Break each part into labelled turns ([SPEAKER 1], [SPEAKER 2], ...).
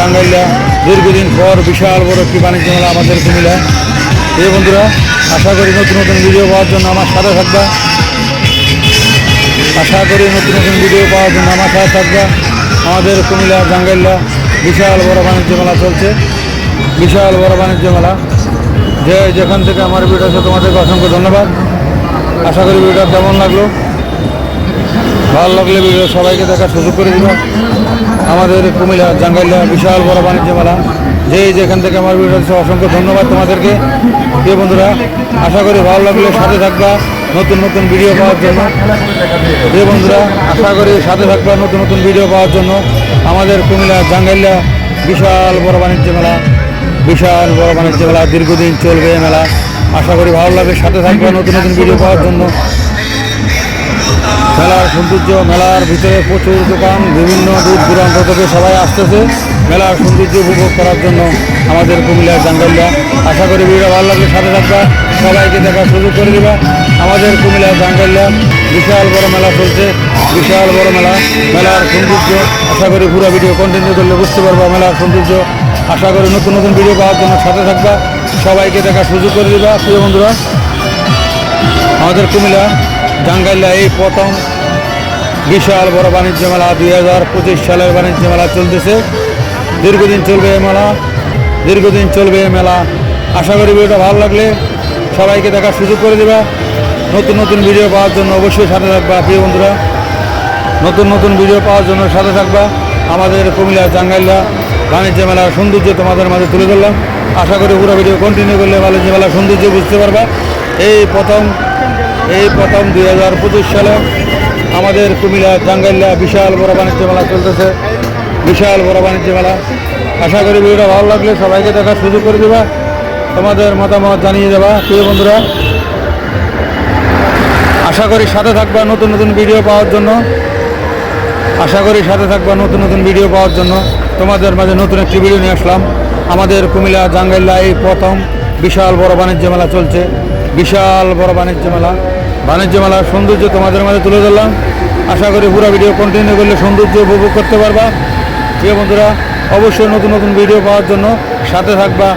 [SPEAKER 1] জাঙ্গাইলা দীর্ঘদিন পর বিশাল বড় একটি বাণিজ্য মেলা আমাদের কুমিল্লা এই বন্ধুরা, আশা করি নতুন নতুন ভিডিও পাওয়ার জন্য আমার সাথে থাকবা। আশা করি নতুন নতুন ভিডিও পাওয়ার জন্য আমার সাথে থাকবা। আমাদের কুমিল্লা জাঙ্গাইলা বিশাল বড় বাণিজ্য মেলা চলছে। বিশাল বড় বাণিজ্য মেলা। যে যেখান থেকে আমার ভিডিও আছে তোমাদেরকে অসংখ্য ধন্যবাদ। আশা করি ভিডিওটা কেমন লাগল? ভালো লাগলে ভিডিও সবাইকে দেখার সুযোগ করে দিবা। আমাদের কুমিল্লা জাঙ্গাইলা বিশাল বড় বাণিজ্য মেলা। যে যেখান থেকে আমার ভিডিও আছে অসংখ্য ধন্যবাদ তোমাদেরকে। প্রিয় বন্ধুরা, আশা করি ভালো লাগলে সাথে থাকবা, নতুন নতুন ভিডিও পাওয়ার জন্য। প্রিয় বন্ধুরা, আশা করি সাথে থাকবা, নতুন নতুন ভিডিও পাওয়ার জন্য। আমাদের কুমিল্লা জাঙ্গাইলা বিশাল বড় বাণিজ্য মেলা, বিশাল বড় বাণিজ্য মেলা, দীর্ঘদিন চলবে মেলা। আশা করি ভালো লাগবে সাথে থাকবে, নতুন নতুন ভিডিও পাওয়ার জন্য। মেলার সৌন্দর্য, মেলার ভিতরে প্রচুর দোকান, বিভিন্ন দূর দূরান্ত থেকে সবাই আসতেছে। মেলার সৌন্দর্য উপভোগ করার জন্য আমাদের কুমিল্লার জাঙ্গাইলা আশা করি ভিডিও ভালো লাগলে সাথে থাকবা, সবাইকে দেখার সুযোগ করে দিবা। আমাদের কুমিল্লার জাঙ্গাইলা বিশাল বড় মেলা চলছে, বিশাল বড় মেলা। মেলার সৌন্দর্য, আশা করি পুরো ভিডিও কন্টিনিউ করলে বুঝতে পারবা মেলার সৌন্দর্য। আশা করি নতুন নতুন ভিডিও পাওয়ার জন্য সাথে থাকবা, সবাইকে দেখার সুযোগ করে দিবা। প্রিয় বন্ধুরা, আমাদের কুমিল্লা জাঙ্গাইলা এই প্রথম বিশাল বড় বাণিজ্য মেলা দুই হাজার পঁচিশ সালের বাণিজ্য মেলা চলতেছে। দীর্ঘদিন চলবে এই মেলা, দীর্ঘদিন চলবে এই মেলা। আশা করি ভিডিওটা ভালো লাগলে সবাইকে দেখার সুযোগ করে দেবা। নতুন নতুন ভিডিও পাওয়ার জন্য অবশ্যই সাথে থাকবা প্রিয় বন্ধুরা। নতুন নতুন ভিডিও পাওয়ার জন্য সাথে থাকবা। আমাদের কুমিল্লা জাঙ্গাইলা বাণিজ্য মেলার সৌন্দর্য তোমাদের মাঝে তুলে ধরলাম। আশা করি পুরো ভিডিও কন্টিনিউ করলে বাণিজ্য মেলার সৌন্দর্য বুঝতে পারবা। এই প্রথম এই প্রথম দুই হাজার পঁচিশ সালে আমাদের কুমিল্লা জাঙ্গাইলা বিশাল বড় বাণিজ্য মেলা চলতেছে। বিশাল বড় বাণিজ্য মেলা। আশা করি ভিডিওটা ভালো লাগলে সবাইকে দেখার সুযোগ করে দেবা। তোমাদের মতামত জানিয়ে দেবা, প্রিয় বন্ধুরা। আশা করি সাথে থাকবা নতুন নতুন ভিডিও পাওয়ার জন্য। আশা করি সাথে থাকবা নতুন নতুন ভিডিও পাওয়ার জন্য। তোমাদের মাঝে নতুন একটি ভিডিও নিয়ে আসলাম। আমাদের কুমিল্লা জাঙ্গাইল্লা এই প্রথম বিশাল বড় বাণিজ্য মেলা চলছে। বিশাল বড় বাণিজ্য মেলা। বাণিজ্য মেলার সৌন্দর্য তোমাদের মাঝে তুলে ধরলাম। আশা করি পুরো ভিডিও কন্টিনিউ করলে সৌন্দর্য উপভোগ করতে পারবা। প্রিয় বন্ধুরা, অবশ্যই নতুন নতুন ভিডিও পাওয়ার জন্য সাথে থাকবা।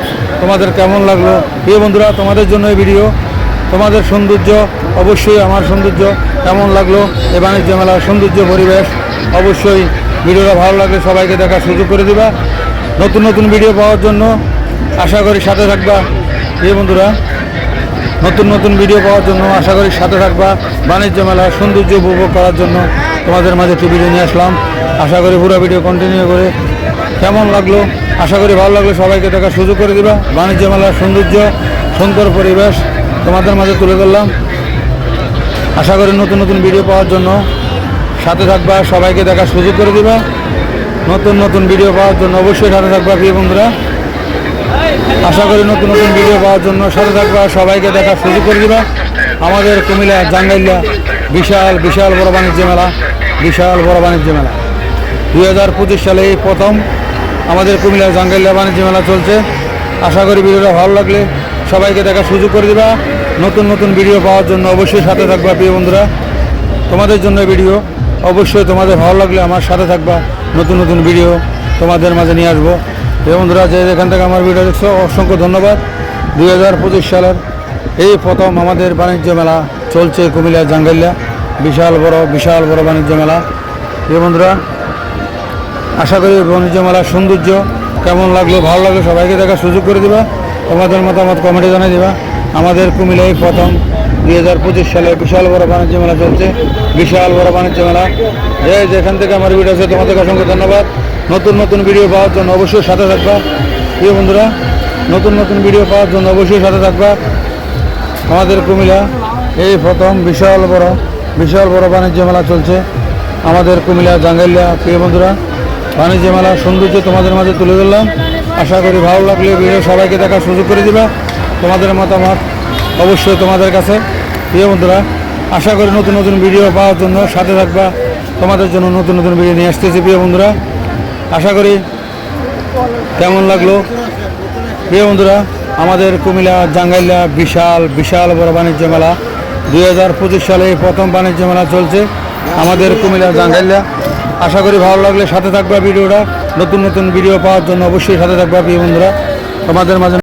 [SPEAKER 1] তোমাদের কেমন লাগল? প্রিয় বন্ধুরা, তোমাদের জন্য এই ভিডিও তোমাদের সৌন্দর্য, অবশ্যই আমার সৌন্দর্য কেমন লাগল? এই বাণিজ্য মেলার সৌন্দর্য পরিবেশ অবশ্যই ভিডিওটা ভালো লাগলে সবাইকে দেখার সুযোগ করে দিবা। নতুন নতুন ভিডিও পাওয়ার জন্য আশা করি সাথে থাকবা। এই বন্ধুরা নতুন নতুন ভিডিও পাওয়ার জন্য আশা করি সাথে থাকবা। বাণিজ্য মেলার সৌন্দর্য উপভোগ করার জন্য তোমাদের মাঝে একটি ভিডিও নিয়ে আসলাম। আশা করি পুরো ভিডিও কন্টিনিউ করে কেমন লাগল? আশা করি ভালো লাগল সবাইকে দেখার সুযোগ করে দিবা। বাণিজ্য মেলার সৌন্দর্য, সুন্দর পরিবেশ তোমাদের মাঝে তুলে ধরলাম। আশা করি নতুন নতুন ভিডিও পাওয়ার জন্য সাথে থাকবা, সবাইকে দেখার সুযোগ করে দিবা। নতুন নতুন ভিডিও পাওয়ার জন্য অবশ্যই সাথে থাকবা, প্রিয় বন্ধুরা। আশা করি নতুন নতুন ভিডিও পাওয়ার জন্য সাথে থাকবা, সবাইকে দেখার সুযোগ করে দিবা। আমাদের কুমিল্লা, জাঙ্গাইল্লা, বিশাল বিশাল বড় বাণিজ্য মেলা, বিশাল বড় বাণিজ্য মেলা। দুই হাজার পঁচিশ সালে প্রথম আমাদের কুমিল্লা, জাঙ্গাইল্লা বাণিজ্য মেলা চলছে। আশা করি ভিডিওটা ভালো লাগলে সবাইকে দেখার সুযোগ করে দিবা। নতুন নতুন ভিডিও পাওয়ার জন্য অবশ্যই সাথে থাকবা, প্রিয় বন্ধুরা। তোমাদের জন্য ভিডিও অবশ্যই তোমাদের ভালো লাগলে আমার সাথে থাকবা। নতুন নতুন ভিডিও তোমাদের মাঝে নিয়ে আসব। এই বন্ধুরা, যে এখান থেকে আমার ভিডিও দেখছ, অসংখ্য ধন্যবাদ। দুই হাজার পঁচিশ সালের এই প্রথম আমাদের বাণিজ্য মেলা চলছে কুমিল্লা জাঙ্গাইল্লা। বিশাল বড় বিশাল বড় বাণিজ্য মেলা। এই বন্ধুরা, আশা করি বাণিজ্য মেলার সৌন্দর্য কেমন লাগল, ভালো লাগল, সবাইকে দেখার সুযোগ করে দিবা। তোমাদের মতামত কমেন্টে জানিয়ে দিবা। আমাদের কুমিল্লায় প্রথম দুই হাজার পঁচিশ সালে বিশাল বড় বাণিজ্য মেলা চলছে। বিশাল বড় বাণিজ্য মেলা। যে যেখান থেকে আমার ভিডিও আছে তোমাদেরকে অসংখ্য ধন্যবাদ। নতুন নতুন ভিডিও পাওয়ার জন্য অবশ্যই সাথে থাকবা। প্রিয় বন্ধুরা, নতুন নতুন ভিডিও পাওয়ার জন্য অবশ্যই সাথে থাকবা। আমাদের কুমিল্লা, এই প্রথম বিশাল বড় বিশাল বড় বাণিজ্য মেলা চলছে। আমাদের কুমিল্লা জাঙ্গাইল্লা প্রিয় বন্ধুরা, বাণিজ্য মেলা সৌন্দর্য তোমাদের মাঝে তুলে ধরলাম। আশা করি ভালো লাগলে ভিডিও সবাইকে দেখার সুযোগ করে দিবা। তোমাদের মতামত অবশ্যই তোমাদের কাছে। প্রিয় বন্ধুরা, আশা করি নতুন নতুন ভিডিও পাওয়ার জন্য সাথে থাকবা। তোমাদের জন্য নতুন নতুন ভিডিও নিয়ে আসতেছি, প্রিয় বন্ধুরা। আশা করি কেমন লাগল? প্রিয় বন্ধুরা, আমাদের কুমিল্লা জাঙ্গাইল্লা বিশাল বিশাল বড় বাণিজ্য মেলা। দুই হাজার পঁচিশ সালে প্রথম বাণিজ্য মেলা চলছে আমাদের কুমিল্লা জাঙ্গাইল্লা। আশা করি ভালো লাগলে সাথে থাকবা ভিডিওটা। নতুন নতুন ভিডিও পাওয়ার জন্য অবশ্যই সাথে থাকবা, প্রিয় বন্ধুরা। তোমাদের মাঝে